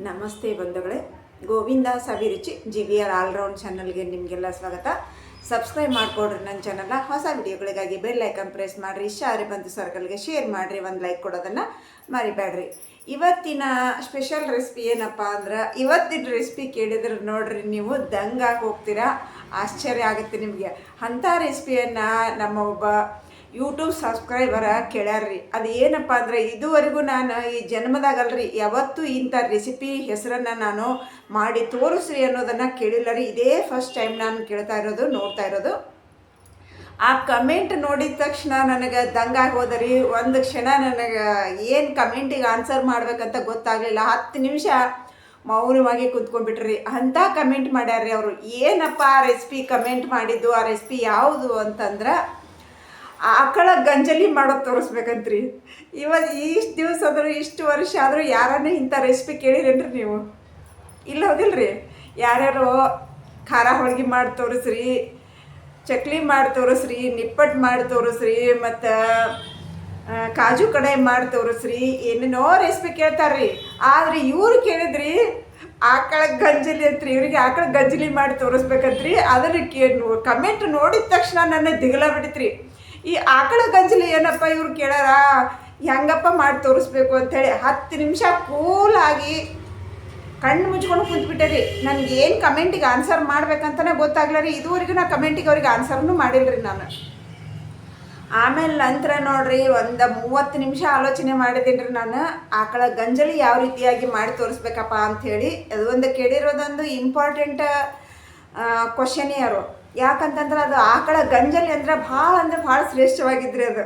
ನಮಸ್ತೆ ಬಂಧುಗಳೇ. Govinda Saviruchi G V R all round ಚಾನಲ್ಗೆ ನಿಮಗೆಲ್ಲ ಸ್ವಾಗತ. ಸಬ್ಸ್ಕ್ರೈಬ್ ಮಾಡಿಕೊಡ್ರಿ ನನ್ನ ಚಾನಲ್ನ. ಹೊಸ ವಿಡಿಯೋಗಳಿಗಾಗಿ ಬೆಲ್ ಐಕನ್ ಪ್ರೆಸ್ ಮಾಡಿರಿ. ಶಾರಿ ಬಂಧು ಸರ್ಕಲ್ಗೆ ಶೇರ್ ಮಾಡಿರಿ. ಒಂದು ಲೈಕ್ ಕೊಡೋದನ್ನು ಮರಿಬೇಡ್ರಿ. ಇವತ್ತಿನ ಸ್ಪೆಷಲ್ ರೆಸಿಪಿ ಏನಪ್ಪ ಅಂದ್ರೆ, ಇವತ್ತಿನ ರೆಸಿಪಿ ಕೇಳಿದ್ರೆ ನೋಡ್ರಿ ನೀವು ದಂಗಾಗಿ ಹೋಗ್ತೀರಾ. ಆಶ್ಚರ್ಯ ಆಗುತ್ತೆ ನಿಮಗೆ. ಅಂಥ ರೆಸಿಪಿಯನ್ನು ನಮ್ಮ ಒಬ್ಬ ಯೂಟ್ಯೂಬ್ ಸಬ್ಸ್ಕ್ರೈಬರ ಕೇಳ್ಯಾರ್ರಿ. ಅದು ಏನಪ್ಪ ಅಂದರೆ ಇದುವರೆಗೂ ನಾನು ಈ ಜನ್ಮದಾಗಲ್ರಿ, ಯಾವತ್ತೂ ಇಂಥ ರೆಸಿಪಿ ಹೆಸರನ್ನು ನಾನು ಮಾಡಿ ತೋರಿಸ್ರಿ ಅನ್ನೋದನ್ನು ಕೇಳಿಲ್ಲ ರೀ ಇದೇ ಫಸ್ಟ್ ಟೈಮ್ ನಾನು ಕೇಳ್ತಾ ಇರೋದು, ನೋಡ್ತಾ ಇರೋದು. ಆ ಕಮೆಂಟ್ ನೋಡಿದ ತಕ್ಷಣ ನನಗೆ ದಂಗಾಗಿ ಹೋದರಿ ಒಂದು ಕ್ಷಣ ನನಗೆ ಏನು ಕಮೆಂಟಿಗೆ ಆನ್ಸರ್ ಮಾಡಬೇಕಂತ ಗೊತ್ತಾಗಲಿಲ್ಲ. ಹತ್ತು ನಿಮಿಷ ಮೌನವಾಗಿ ಕುಂತ್ಕೊಂಡ್ಬಿಟ್ರಿ. ಅಂಥ ಕಮೆಂಟ್ ಮಾಡ್ಯಾರ್ರಿ ಅವರು. ಏನಪ್ಪ ಆ ರೆಸಿಪಿ ಕಮೆಂಟ್ ಮಾಡಿದ್ದು, ಆ ರೆಸಿಪಿ ಯಾವುದು ಅಂತಂದ್ರೆ ಆಕಳ ಗಂಜಲಿ ಮಾಡೋದು ತೋರಿಸ್ಬೇಕಂತ್ರಿ. ಇವತ್ತು ಇಷ್ಟು ದಿವಸ ಆದರೂ, ಇಷ್ಟು ವರ್ಷ ಆದರೂ ಯಾರನ್ನ ಇಂಥ ರೆಸಿಪಿ ಕೇಳಿರೇನ್ರಿ ನೀವು? ಇಲ್ಲ ಹೌದಿಲ್ರಿ? ಯಾರ್ಯಾರು ಖಾರ ಹೋಳ್ಗೆ ಮಾಡಿ ತೋರಿಸ್ರಿ, ಚಕ್ಲಿ ಮಾಡಿ ತೋರಿಸ್ರಿ ನಿಪ್ಪಟ್ಟು ಮಾಡಿ ತೋರಿಸ್ರಿ, ಮತ್ತು ಕಾಜು ಕಡಾಯಿ ಮಾಡಿ ತೋರಿಸ್ರಿ, ಏನೇನೋ ರೆಸಿಪಿ ಕೇಳ್ತಾರ್ರಿ. ಆದ್ರೆ ಇವ್ರು ಕೇಳಿದ್ರಿ, ಆಕಳ ಗಂಜಲಿ ಅಂತ್ರಿ, ಇವ್ರಿಗೆ ಆಕಳ ಗಂಜಲಿ ಮಾಡಿ ತೋರಿಸ್ಬೇಕಂತ್ರಿ. ಅದನ್ನು ಕೇ, ಕಮೆಂಟ್ ನೋಡಿದ ತಕ್ಷಣ ನನ್ನ ದಿಗಲ ಬಿಡಿತ್ರಿ. ಈ ಆಕಳ ಗಂಜಲಿ ಏನಪ್ಪ ಇವ್ರು ಕೇಳಾರ ಹೆಂಗಪ್ಪ ಮಾಡಿ ತೋರಿಸ್ಬೇಕು ಅಂತೇಳಿ ಹತ್ತು ನಿಮಿಷ ಕೂಲಾಗಿ ಕಣ್ಣು ಮುಚ್ಕೊಂಡು ಕುಂತ್ಬಿಟ್ಟೆ ನನಗೆ ಏನು ಕಮೆಂಟಿಗೆ ಆನ್ಸರ್ ಮಾಡ್ಬೇಕಂತಲೇ ಗೊತ್ತಾಗ್ಲ ರೀ. ಇದುವರೆಗೂ ನಾ ಕಮೆಂಟಿಗೆ ಅವ್ರಿಗೆ ಆನ್ಸರ್ನು ಮಾಡಿಲ್ಲ ರೀ ನಾನು. ಆಮೇಲೆ ನಂತರ ನೋಡ್ರಿ ಒಂದು ಮೂವತ್ತು ನಿಮಿಷ ಆಲೋಚನೆ ಮಾಡಿದ್ದೀನಿ ರೀ ನಾನು. ಆಕಳ ಗಂಜಲಿ ಯಾವ ರೀತಿಯಾಗಿ ಮಾಡಿ ತೋರಿಸ್ಬೇಕಪ್ಪ ಅಂಥೇಳಿ ಅದು ಒಂದು ಕೇಳಿರೋದೊಂದು ಇಂಪಾರ್ಟೆಂಟ್ ಕ್ವಶನೇ ಯಾರು ಯಾಕಂತಂದ್ರೆ ಅದು ಆಕಳ ಗಂಜಲಿ ಅಂದ್ರೆ ಭಾಳ ಅಂದ್ರೆ ಭಾಳ ಶ್ರೇಷ್ಠವಾಗಿದ್ರಿ ಅದು.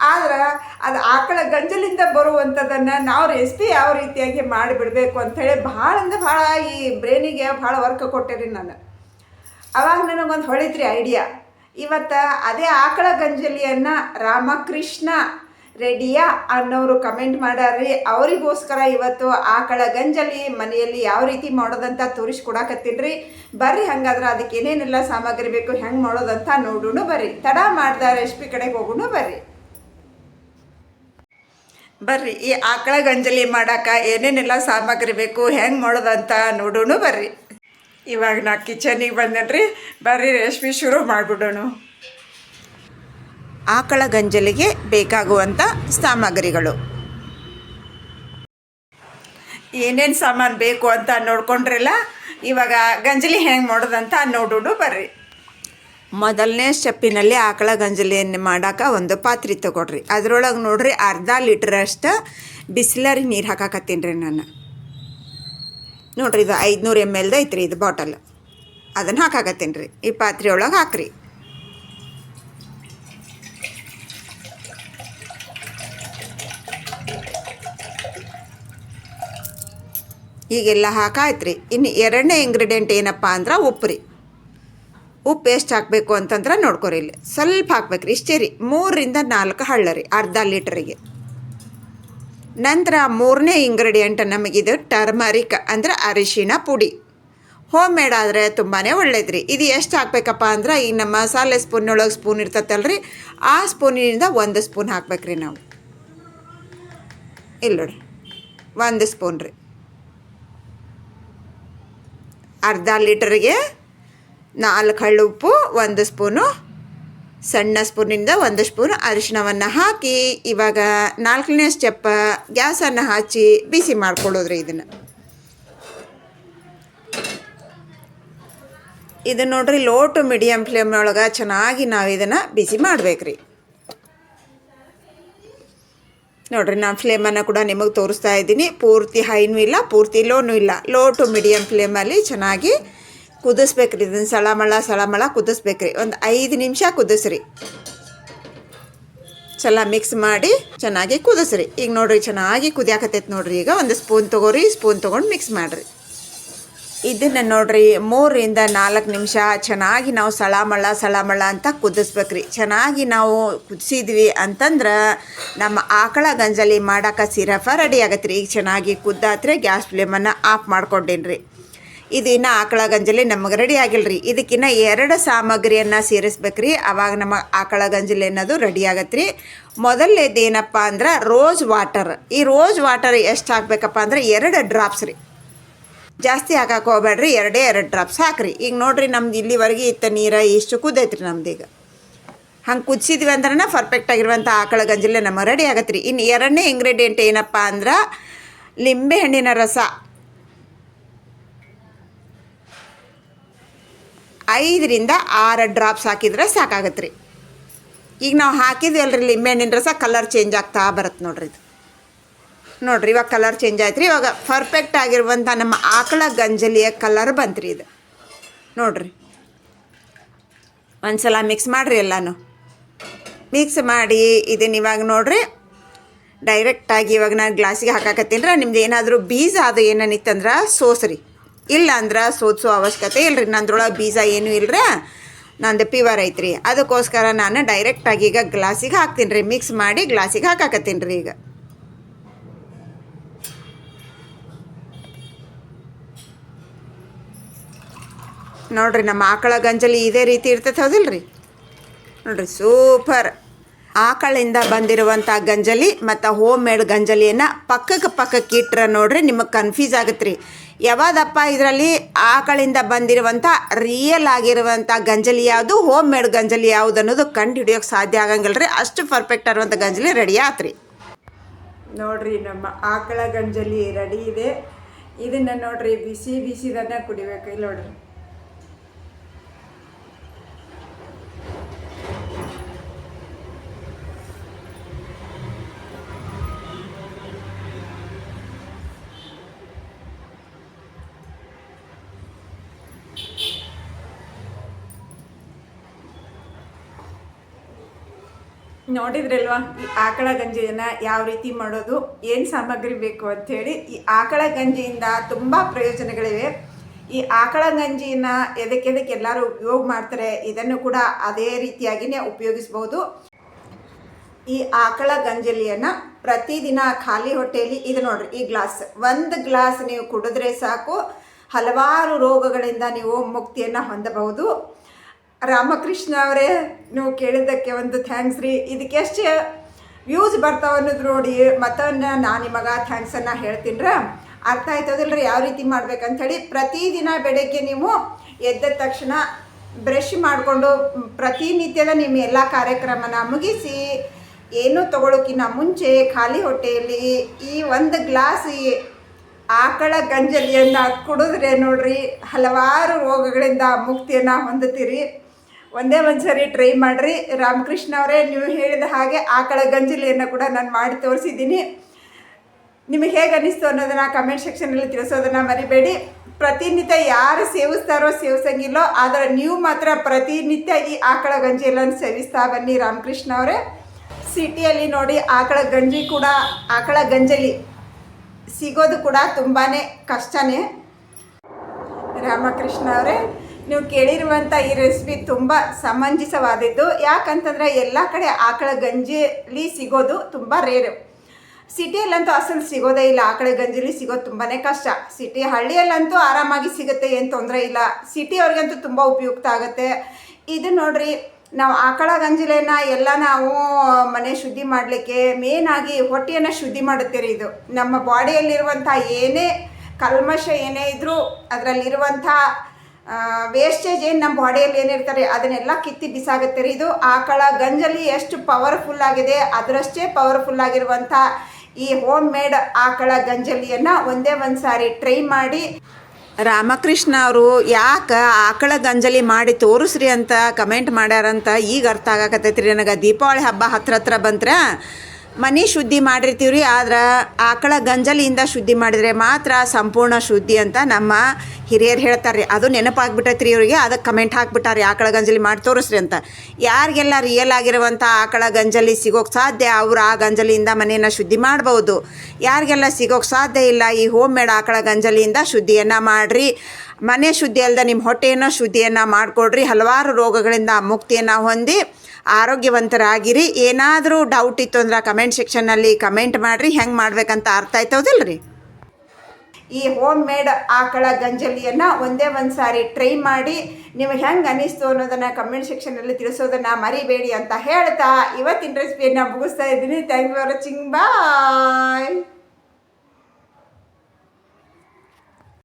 ಆದ್ರೆ ಅದು ಆಕಳ ಗಂಜಲಿಂದ ಬರುವಂಥದ್ದನ್ನು ನಾವು ರೆಸಿಪಿ ಯಾವ ರೀತಿಯಾಗಿ ಮಾಡಿಬಿಡಬೇಕು ಅಂಥೇಳಿ ಭಾಳ ಅಂದ್ರೆ ಭಾಳ ಈ ಬ್ರೈನಿಗೆ ಭಾಳ ವರ್ಕ್ ಕೊಟ್ಟೆ ನಾನು. ಅವಾಗ ನನಗೊಂದು ಹೊಳಿತ್ರಿ ಐಡಿಯಾ ಇವತ್ತು ಅದೇ ಆಕಳ ಗಂಜಲಿಯನ್ನು ರಾಮಕೃಷ್ಣ ರೆಡಿಯಾ ಅನ್ನೋರು ಕಮೆಂಟ್ ಮಾಡ್ಯಾರ್ರಿ, ಅವರಿಗೋಸ್ಕರ ಇವತ್ತು ಆಕಳ ಗಂಜಲಿ ಮನೆಯಲ್ಲಿ ಯಾವ ರೀತಿ ಮಾಡೋದಂತ ತೋರಿಸ್ಕೊಡಕತ್ತೀನಿ ಬರ್ರಿ ಹಂಗಾದ್ರೆ ಅದಕ್ಕೆ ಏನೇನೆಲ್ಲ ಸಾಮಗ್ರಿ ಬೇಕು, ಹೆಂಗೆ ಮಾಡೋದಂತ ನೋಡೋಣ ಬರ್ರಿ. ತಡ ಮಾಡ್ದ ರೆಸಿಪಿ ಕಡೆಗೆ ಹೋಗೋಣ ಬರ್ರಿ. ಬರ್ರಿ, ಈ ಆಕಳ ಗಂಜಲಿ ಮಾಡಕ್ಕೆ ಏನೇನೆಲ್ಲ ಸಾಮಗ್ರಿ ಬೇಕು, ಹೆಂಗೆ ಮಾಡೋದಂತ ನೋಡೋಣ ಬರ್ರಿ. ಇವಾಗ ನಾ ಕಿಚನಿಗೆ ಬಂದೇನ್ರಿ, ಬರ್ರಿ ರೆಸಿಪಿ ಶುರು ಮಾಡಿಬಿಡೋಣ. ಆಕಳ ಗಂಜಲಿಗೆ ಬೇಕಾಗುವಂಥ ಸಾಮಗ್ರಿಗಳು. ಏನೇನು ಸಾಮಾನು ಬೇಕು ಅಂತ ನೋಡ್ಕೊಂಡ್ರಲ್ಲ, ಇವಾಗ ಗಂಜಲಿ ಹೆಂಗೆ ಮಾಡೋದಂತ ನೋಡೋಣ ಬರ್ರಿ. ಮೊದಲನೇ ಸ್ಟೆಪ್ಪಿನಲ್ಲಿ ಆಕಳ ಗಂಜಲಿಯನ್ನು ಮಾಡೋಕೆ ಒಂದು ಪಾತ್ರೆ ತಗೊಳ್ರಿ. ಅದರೊಳಗೆ ನೋಡ್ರಿ ಅರ್ಧ ಲೀಟ್ರಷ್ಟು ಬಿಸಿಲರಿ ನೀರು ಹಾಕಾಕತ್ತೀನಿ ರೀ ನಾನು. ನೋಡ್ರಿ ಇದು ಐದುನೂರು ಎಂ ಎಲ್ದು ಐತ್ರಿ ಇದು ಬಾಟಲ್. ಅದನ್ನು ಹಾಕಾಕತ್ತೀನಿ ರೀ. ಈ ಪಾತ್ರೆ ಒಳಗೆ ಹಾಕ್ರಿ. ಈಗೆಲ್ಲ ಹಾಕಾಯ್ತು ರೀ ಇನ್ನು ಎರಡನೇ ಇಂಗ್ರೀಡಿಯೆಂಟ್ ಏನಪ್ಪ ಅಂದ್ರೆ ಉಪ್ಪು ರೀ ಉಪ್ಪು ಎಷ್ಟು ಹಾಕಬೇಕು ಅಂತಂದ್ರೆ ನೋಡ್ಕೊರಿ ಇಲ್ಲಿ. ಸ್ವಲ್ಪ ಹಾಕ್ಬೇಕು ರೀ ಇಷ್ಟೇ ರೀ ಮೂರರಿಂದ ನಾಲ್ಕು ಹಳ್ಳ ರೀ, ಅರ್ಧ ಲೀಟ್ರಿಗೆ ನಂತರ ಮೂರನೇ ಇಂಗ್ರೀಡಿಯೆಂಟ್ ನಮಗಿದು ಟರ್ಮರಿಕ್ ಅಂದ್ರೆ ಅರಿಶಿಣ ಪುಡಿ. ಹೋಮ್ ಮೇಡ್ ಆದರೆ ತುಂಬಾ ಒಳ್ಳೇದು ರೀ ಇದು ಎಷ್ಟು ಹಾಕ್ಬೇಕಪ್ಪ ಅಂದ್ರೆ ಈಗ ನಮ್ಮ ಮಸಾಲೆ ಸ್ಪೂನೊಳಗೆ ಸ್ಪೂನ್ ಇರ್ತೈತಲ್ರಿ, ಆ ಸ್ಪೂನಿನಿಂದ ಒಂದು ಸ್ಪೂನ್ ಹಾಕ್ಬೇಕ್ರಿ ನಾವು. ಇಲ್ಲ ನೋಡ್ರಿ, ಒಂದು ಸ್ಪೂನ್ ರೀ. ಅರ್ಧ ಲೀಟರ್ಗೆ ನಾಲ್ಕು ಹಳ್ಳು ಉಪ್ಪು, ಒಂದು ಸ್ಪೂನು ಸಣ್ಣ ಸ್ಪೂನಿಂದ ಒಂದು ಸ್ಪೂನ್ ಅರಿಶಿಣವನ್ನು ಹಾಕಿ ಇವಾಗ ನಾಲ್ಕನೇ ಸ್ಟೆಪ್ಪ ಗ್ಯಾಸನ್ನು ಹಚ್ಚಿ ಬಿಸಿ ಮಾಡ್ಕೊಳ್ಳೋದ್ರಿ ಇದನ್ನು. ಇದನ್ನು ನೋಡ್ರಿ ಲೋ ಟು ಮೀಡಿಯಮ್ ಫ್ಲೇಮ್ ಒಳಗೆ ಚೆನ್ನಾಗಿ ನಾವು ಇದನ್ನು ಬಿಸಿ ಮಾಡ್ಬೇಕ್ರಿ. ನೋಡ್ರಿ, ನಾನು ಫ್ಲೇಮನ್ನು ಕೂಡ ನಿಮಗೆ ತೋರಿಸ್ತಾ ಇದ್ದೀನಿ. ಪೂರ್ತಿ ಹೈನೂ ಇಲ್ಲ, ಪೂರ್ತಿ ಲೋನೂ ಇಲ್ಲ. ಲೋ ಟು ಮೀಡಿಯಮ್ ಫ್ಲೇಮಲ್ಲಿ ಚೆನ್ನಾಗಿ ಕುದಿಸ್ಬೇಕ್ರಿ. ಇದನ್ನು ಸಳಮಳ ಸಳಮಳ ಕುದಿಸ್ಬೇಕ್ರಿ. ಒಂದು ಐದು ನಿಮಿಷ ಕುದಿಸ್ರಿ. ಚಲ ಮಿಕ್ಸ್ ಮಾಡಿ ಚೆನ್ನಾಗಿ ಕುದಿಸ್ರಿ. ಈಗ ನೋಡ್ರಿ, ಚೆನ್ನಾಗಿ ಕುದಿಯಾಕತ್ತೈತೆ ನೋಡ್ರಿ ಈಗ. ಒಂದು ಸ್ಪೂನ್ ತೊಗೋರಿ ಸ್ಪೂನ್ ತೊಗೊಂಡು ಮಿಕ್ಸ್ ಮಾಡಿರಿ. ಇದನ್ನು ನೋಡ್ರಿ, ಮೂರರಿಂದ ನಾಲ್ಕು ನಿಮಿಷ ಚೆನ್ನಾಗಿ ನಾವು ಸಳಮಳ ಸಳಮಳ ಅಂತ ಕುದಿಸ್ಬೇಕ್ರಿ. ಚೆನ್ನಾಗಿ ನಾವು ಕುದಿಸಿದ್ವಿ ಅಂತಂದ್ರೆ ನಮ್ಮ ಆಕಳ ಗಂಜಲಿ ಮಾಡೋಕೆ ಸಿರಫ ರೆಡಿ ಆಗತ್ತೆ ರೀ ಈಗ ಚೆನ್ನಾಗಿ ಕುದ್ದಾತ್ರೆ ಗ್ಯಾಸ್ ಫ್ಲೇಮನ್ನು ಆಫ್ ಮಾಡ್ಕೊಂಡೇನ್ರಿ. ರೀ ಇದು ಇನ್ನು ಆಕಳ ಗಂಜಲಿ ನಮಗೆ ರೆಡಿ ಆಗಿಲ್ಲ ರೀ ಇದಕ್ಕಿನ್ನ ಎರಡು ಸಾಮಗ್ರಿಯನ್ನು ಸೇರಿಸ್ಬೇಕ್ರಿ. ಆವಾಗ ನಮ್ಮ ಆಕಳ ಗಂಜಲಿ ಅನ್ನೋದು ರೆಡಿ ಆಗತ್ತೆ ರೀ ಮೊದಲನೇದೇನಪ್ಪ ಅಂದ್ರೆ ರೋಸ್ ವಾಟರ್. ಈ ರೋಸ್ ವಾಟರ್ ಎಷ್ಟು ಹಾಕ್ಬೇಕಪ್ಪ ಅಂದ್ರೆ ಎರಡು ಡ್ರಾಪ್ಸ್ ರೀ. ಜಾಸ್ತಿ ಹಾಕಕ್ಕೆ ಹೋಗ್ಬೇಡ್ರಿ, ಎರಡೇ ಎರಡು ಡ್ರಾಪ್ಸ್ ಹಾಕ್ರಿ. ಈಗ ನೋಡ್ರಿ ನಮ್ದು ಇಲ್ಲಿವರೆಗೆ ಇತ್ತ ನೀರು ಇಷ್ಟು ಕುದೈತ್ರಿ ನಮ್ದು ಈಗ. ಹಂಗೆ ಕುದಿಸಿದ್ವಿ ಅಂದ್ರೆ ಪರ್ಫೆಕ್ಟ್ ಆಗಿರುವಂಥ ಆಕಳ ಗಂಜಲೆ ನಮಗೆ ರೆಡಿ ಆಗತ್ತೆ ರೀ ಇನ್ನು ಎರಡನೇ ಇಂಗ್ರೀಡಿಯೆಂಟ್ ಏನಪ್ಪ ಅಂದ್ರೆ ಲಿಂಬೆ ಹಣ್ಣಿನ ರಸ. ಐದರಿಂದ ಆರು ಡ್ರಾಪ್ಸ್ ಹಾಕಿದ್ರೆ ಸಾಕಾಗತ್ತೆ ರೀ ಈಗ ನಾವು ಹಾಕಿದ್ವಿ ಅಲ್ರಿ ಲಿಂಬೆ ಹಣ್ಣಿನ ರಸ ಕಲರ್ ಚೇಂಜ್ ಆಗ್ತಾ ಬರುತ್ತೆ ನೋಡ್ರಿ ಇದು. ನೋಡ್ರಿ, ಇವಾಗ ಕಲರ್ ಚೇಂಜ್ ಆಯ್ತು ರೀ ಇವಾಗ ಪರ್ಫೆಕ್ಟ್ ಆಗಿರುವಂಥ ನಮ್ಮ ಆಕಳ ಗಂಜಲಿಯ ಕಲರ್ ಬಂತ್ರಿ ಇದು. ನೋಡ್ರಿ. ಒಂದ್ಸಲ ಮಿಕ್ಸ್ ಮಾಡಿರಿ ಎಲ್ಲಾನು. ಮಿಕ್ಸ್ ಮಾಡಿ ಇದನ್ನ ಇವಾಗ ನೋಡ್ರಿ. ಡೈರೆಕ್ಟಾಗಿ ಇವಾಗ ನಾನು ಗ್ಲಾಸಿಗೆ ಹಾಕಾಕತ್ತೀನಿ ರೀ. ನಿಮ್ದು ಏನಾದರೂ ಬೀಜ ಅದು ಏನೇನಿತ್ತಂದ್ರೆ ಸೋಸ್ರಿ. ಇಲ್ಲ ಅಂದ್ರೆ ಸೋದಿಸೋ ಅವಶ್ಯಕತೆ ಇಲ್ರಿ. ನಂದ್ರೊಳಗೆ ಬೀಜ ಏನೂ ಇಲ್ಲರ ನಂದು ಪಿವರ್ ಐತ್ರಿ. ಅದಕ್ಕೋಸ್ಕರ ನಾನು ಡೈರೆಕ್ಟಾಗಿ ಈಗ ಗ್ಲಾಸಿಗೆ ಹಾಕ್ತೀನಿ ರೀ. ಮಿಕ್ಸ್ ಮಾಡಿ ಗ್ಲಾಸಿಗೆ ಹಾಕಾಕತ್ತೀನಿ ರೀ ಈಗ. ನೋಡ್ರಿ, ನಮ್ಮ ಆಕಳ ಗಂಜಲಿ ಇದೇ ರೀತಿ ಇರ್ತೈತೆ ಹೌದಿಲ್ರಿ? ನೋಡ್ರಿ, ಸೂಪರ್. ಆಕಳಿಂದ ಬಂದಿರುವಂಥ ಗಂಜಲಿ ಮತ್ತು ಹೋಮ್ ಮೇಡ್ ಗಂಜಲಿಯನ್ನು ಪಕ್ಕಕ್ಕೆ ಪಕ್ಕಕ್ಕೆ ಇಟ್ರೆ ನೋಡ್ರಿ ನಿಮಗೆ ಕನ್ಫ್ಯೂಸ್ ಆಗುತ್ತೆ ರೀ ಯಾವ್ದಪ್ಪ ಇದರಲ್ಲಿ ಆಕಳಿಂದ ಬಂದಿರುವಂಥ ರಿಯಲ್ ಆಗಿರುವಂಥ ಗಂಜಲಿ ಯಾವುದು ಹೋಮ್ ಮೇಡ್ ಗಂಜಲಿ ಯಾವುದು ಅನ್ನೋದು ಕಂಡು ಹಿಡಿಯೋಕೆ ಸಾಧ್ಯ ಆಗಂಗಿಲ್ಲ ರೀ ಅಷ್ಟು ಪರ್ಫೆಕ್ಟ್ ಆಗಿರುವಂಥ ಗಂಜಲಿ ರೆಡಿ ಆತ್ರಿ. ನೋಡ್ರಿ, ನಮ್ಮ ಆಕಳ ಗಂಜಲಿ ರೆಡಿ ಇದೆ. ಇದನ್ನು ನೋಡ್ರಿ, ಬಿಸಿ ಬಿಸಿದನ್ನು ಕುಡಿಬೇಕು. ಇಲ್ಲಿ ನೋಡ್ರಿ. ನೋಡಿದ್ರಲ್ವಾ, ಈ ಆಕಳ ಗಂಜಿಯನ್ನು ಯಾವ ರೀತಿ ಮಾಡೋದು, ಏನು ಸಾಮಗ್ರಿ ಬೇಕು ಅಂಥೇಳಿ, ಈ ಆಕಳ ಗಂಜಿಯಿಂದ ತುಂಬ ಪ್ರಯೋಜನಗಳಿವೆ. ಈ ಆಕಳ ಗಂಜಿಯನ್ನ ಎದಕ್ಕೆದಕ್ಕೆ ಎದಕ್ಕೆ ಎಲ್ಲರೂ ಉಪಯೋಗ ಮಾಡ್ತಾರೆ, ಇದನ್ನು ಕೂಡ ಅದೇ ರೀತಿಯಾಗಿಯೇ ಉಪಯೋಗಿಸ್ಬೋದು. ಈ ಆಕಳ ಗಂಜಲಿಯನ್ನು ಪ್ರತಿದಿನ ಖಾಲಿ ಹೊಟ್ಟೆಯಲ್ಲಿ, ಇದು ನೋಡ್ರಿ, ಈ ಗ್ಲಾಸ್, ಒಂದು ಗ್ಲಾಸ್ ನೀವು ಕುಡಿದ್ರೆ ಸಾಕು, ಹಲವಾರು ರೋಗಗಳಿಂದ ನೀವು ಮುಕ್ತಿಯನ್ನು ಹೊಂದಬಹುದು. ರಾಮಕೃಷ್ಣ ಅವರೇ, ನೀವು ಕೇಳಿದ್ದಕ್ಕೆ ಒಂದು ಥ್ಯಾಂಕ್ಸ್ ರೀ. ಇದಕ್ಕೆ ಎಷ್ಟು ವ್ಯೂಸ್ ಬರ್ತಾವ ಅನ್ನೋದು ನೋಡಿ ಮತ್ತವನ್ನ ನಾನು ನಿಮಗೆ ಥ್ಯಾಂಕ್ಸನ್ನು ಹೇಳ್ತೀನಿ ಅರ್ಥ ಆಯ್ತದಿಲ್ಲ ರೀ ಯಾವ ರೀತಿ ಮಾಡ್ಬೇಕಂಥೇಳಿ ಪ್ರತಿದಿನ ಬೆಳಗ್ಗೆ ನೀವು ಎದ್ದ ತಕ್ಷಣ ಬ್ರಷ್ ಮಾಡಿಕೊಂಡು ಪ್ರತಿನಿತ್ಯದ ನಿಮ್ಮ ಎಲ್ಲ ಕಾರ್ಯಕ್ರಮನ ಮುಗಿಸಿ, ಏನು ತಗೊಳ್ಳೋಕ್ಕಿಂತ ಮುಂಚೆ ಖಾಲಿ ಹೊಟ್ಟೆಯಲ್ಲಿ ಈ ಒಂದು ಗ್ಲಾಸ್ ಆಕಳ ಗಂಜಲಿಯನ್ನು ಕುಡಿದ್ರೆ ನೋಡ್ರಿ, ಹಲವಾರು ರೋಗಗಳಿಂದ ಮುಕ್ತಿಯನ್ನು ಹೊಂದುತ್ತೀರಿ. ಒಂದೇ ಒಂದು ಸರಿ ಟ್ರೈ ಮಾಡಿರಿ. ರಾಮಕೃಷ್ಣ ಅವರೇ, ನೀವು ಹೇಳಿದ ಹಾಗೆ ಆಕಳ ಗಂಜಲಿಯನ್ನು ಕೂಡ ನಾನು ಮಾಡಿ ತೋರಿಸಿದ್ದೀನಿ. ನಿಮಗೆ ಹೇಗೆ ಅನ್ನಿಸ್ತು ಅನ್ನೋದನ್ನು ಕಮೆಂಟ್ ಸೆಕ್ಷನಲ್ಲಿ ತಿಳಿಸೋದನ್ನು ಮರಿಬೇಡಿ. ಪ್ರತಿನಿತ್ಯ ಯಾರು ಸೇವಿಸ್ತಾರೋ ಸೇವಿಸಂಗಿಲ್ಲೋ, ಆದರೆ ನೀವು ಮಾತ್ರ ಪ್ರತಿನಿತ್ಯ ಈ ಆಕಳ ಗಂಜಿಯನ್ನು ಸೇವಿಸ್ತಾ ಬನ್ನಿ ರಾಮಕೃಷ್ಣ ಅವರೇ. ಸಿಟಿಯಲ್ಲಿ ನೋಡಿ ಆಕಳ ಗಂಜಿ ಕೂಡ ಆಕಳ ಗಂಜಲಿ ಸಿಗೋದು ಕೂಡ ತುಂಬಾ ಕಷ್ಟನೇ. ರಾಮಕೃಷ್ಣ ಅವರೇ ನೀವು ಕೇಳಿರುವಂಥ ಈ ರೆಸಿಪಿ ತುಂಬ ಸಮಂಜಸವಾದದ್ದು. ಯಾಕಂತಂದರೆ ಎಲ್ಲ ಕಡೆ ಆಕಳ ಗಂಜಿಲಿ ಸಿಗೋದು ತುಂಬ ರೇರು ಸಿಟಿಯಲ್ಲಂತೂ ಅಸಲು ಸಿಗೋದೇ ಇಲ್ಲ. ಆಕಳ ಗಂಜಿಲಿ ಸಿಗೋದು ತುಂಬಾ ಕಷ್ಟ. ಸಿಟಿ ಹಳ್ಳಿಯಲ್ಲಂತೂ ಆರಾಮಾಗಿ ಸಿಗುತ್ತೆ, ಏನು ತೊಂದರೆ ಇಲ್ಲ. ಸಿಟಿಯವ್ರಿಗಂತೂ ತುಂಬ ಉಪಯುಕ್ತ ಆಗುತ್ತೆ. ಇದು ನೋಡ್ರಿ, ನಾವು ಆಕಳ ಗಂಜಿಲೆನ ಎಲ್ಲ ನಾವು ಮನೆ ಶುದ್ಧಿ ಮಾಡಲಿಕ್ಕೆ ಆಗಿ ಹೊಟ್ಟೆಯನ್ನು ಶುದ್ಧಿ ಮಾಡುತ್ತೆ ರೀ ಇದು. ನಮ್ಮ ಬಾಡಿಯಲ್ಲಿರುವಂಥ ಏನೇ ಕಲ್ಮಶ ಏನೇ ಇದ್ದರೂ ಅದರಲ್ಲಿರುವಂಥ ವೇಸ್ಟೇಜ್ ಏನು ನಮ್ಮ ಬಾಡಿಯಲ್ಲಿ ಏನಿರ್ತಾರೆ, ಅದನ್ನೆಲ್ಲ ಕಿತ್ತಿ ಬಿಸಾಗುತ್ತೆ ರೀ ಇದು. ಆಕಳ ಗಂಜಲಿ ಎಷ್ಟು ಪವರ್ಫುಲ್ ಆಗಿದೆ, ಅದರಷ್ಟೇ ಪವರ್ಫುಲ್ ಆಗಿರುವಂಥ ಈ ಹೋಮ್ ಮೇಡ್ ಆಕಳ ಗಂಜಲಿಯನ್ನು ಒಂದೇ ಒಂದು ಸಾರಿ ಟ್ರೈ ಮಾಡಿ. ರಾಮಕೃಷ್ಣ ಅವರು ಯಾಕೆ ಆಕಳ ಗಂಜಲಿ ಮಾಡಿ ತೋರಿಸ್ರಿ ಅಂತ ಕಮೆಂಟ್ ಮಾಡ್ಯಾರಂತ, ಈಗ ಅರ್ಥ ಆಗಕತ್ತೈತ್ರಿ. ನನಗೆ ದೀಪಾವಳಿ ಹಬ್ಬ ಹತ್ರ ಹತ್ರ ಬಂತ್ರ? ಮನೆ ಶುದ್ಧಿ ಮಾಡಿರ್ತೀವ್ರಿ, ಆದ್ರೆ ಆಕಳ ಗಂಜಲಿಯಿಂದ ಶುದ್ಧಿ ಮಾಡಿದರೆ ಮಾತ್ರ ಸಂಪೂರ್ಣ ಶುದ್ಧಿ ಅಂತ ನಮ್ಮ ಹಿರಿಯರು ಹೇಳ್ತಾರೆ ಅದು ನೆನಪಾಗ್ಬಿಟ್ಟೈತ್ರಿ ಇವರಿಗೆ ಅದಕ್ಕೆ ಕಮೆಂಟ್ ಹಾಕ್ಬಿಟ್ಟಾರೆ ಆಕಳ ಗಂಜಲಿ ಮಾಡಿ ತೋರಿಸ್ರಿ ಅಂತ. ಯಾರಿಗೆಲ್ಲ ರಿಯಲ್ ಆಗಿರುವಂಥ ಆಕಳ ಗಂಜಲಿ ಸಿಗೋಕ್ಕೆ ಸಾಧ್ಯ, ಅವ್ರು ಆ ಗಂಜಲಿಯಿಂದ ಮನೆಯನ್ನು ಶುದ್ಧಿ ಮಾಡ್ಬೋದು. ಯಾರಿಗೆಲ್ಲ ಸಿಗೋಕ್ಕೆ ಸಾಧ್ಯ ಇಲ್ಲ, ಈ ಹೋಮ್ ಮೇಡ್ ಆಕಳ ಗಂಜಲಿಯಿಂದ ಶುದ್ಧಿಯನ್ನು ಮಾಡಿರಿ. ಮನೆ ಶುದ್ಧಿ ಅಲ್ಲದೆ ನಿಮ್ಮ ಹೊಟ್ಟೆಯನ್ನು ಶುದ್ಧಿಯನ್ನು ಮಾಡಿಕೊಡ್ರಿ. ಹಲವಾರು ರೋಗಗಳಿಂದ ಮುಕ್ತಿಯನ್ನು ಹೊಂದಿ ಆರೋಗ್ಯವಂತರಾಗಿರಿ. ಏನಾದರೂ ಡೌಟ್ ಇತ್ತು ಅಂದ್ರೆ ಕಮೆಂಟ್ ಸೆಕ್ಷನ್ನಲ್ಲಿ ಕಮೆಂಟ್ ಮಾಡಿರಿ. ಹೆಂಗೆ ಮಾಡ್ಬೇಕಂತ ಅರ್ಥ ಆಯ್ತೌದಿಲ್ಲ ರೀ ಈ ಹೋಮ್ ಮೇಡ್ ಆಕಳ ಗಂಜಲಿಯನ್ನು ಒಂದೇ ಒಂದು ಸಾರಿ ಟ್ರೈ ಮಾಡಿ ನಿಮಗೆ ಹೆಂಗೆ ಅನ್ನಿಸ್ತು ಅನ್ನೋದನ್ನು ಕಮೆಂಟ್ ಸೆಕ್ಷನಲ್ಲಿ ತಿಳಿಸೋದನ್ನು ಮರಿಬೇಡಿ ಅಂತ ಹೇಳ್ತಾ ಇವತ್ತಿನ ರೆಸಿಪಿಯನ್ನು ಮುಗಿಸ್ತಾ ಇದ್ದೀನಿ. Thank you watching bye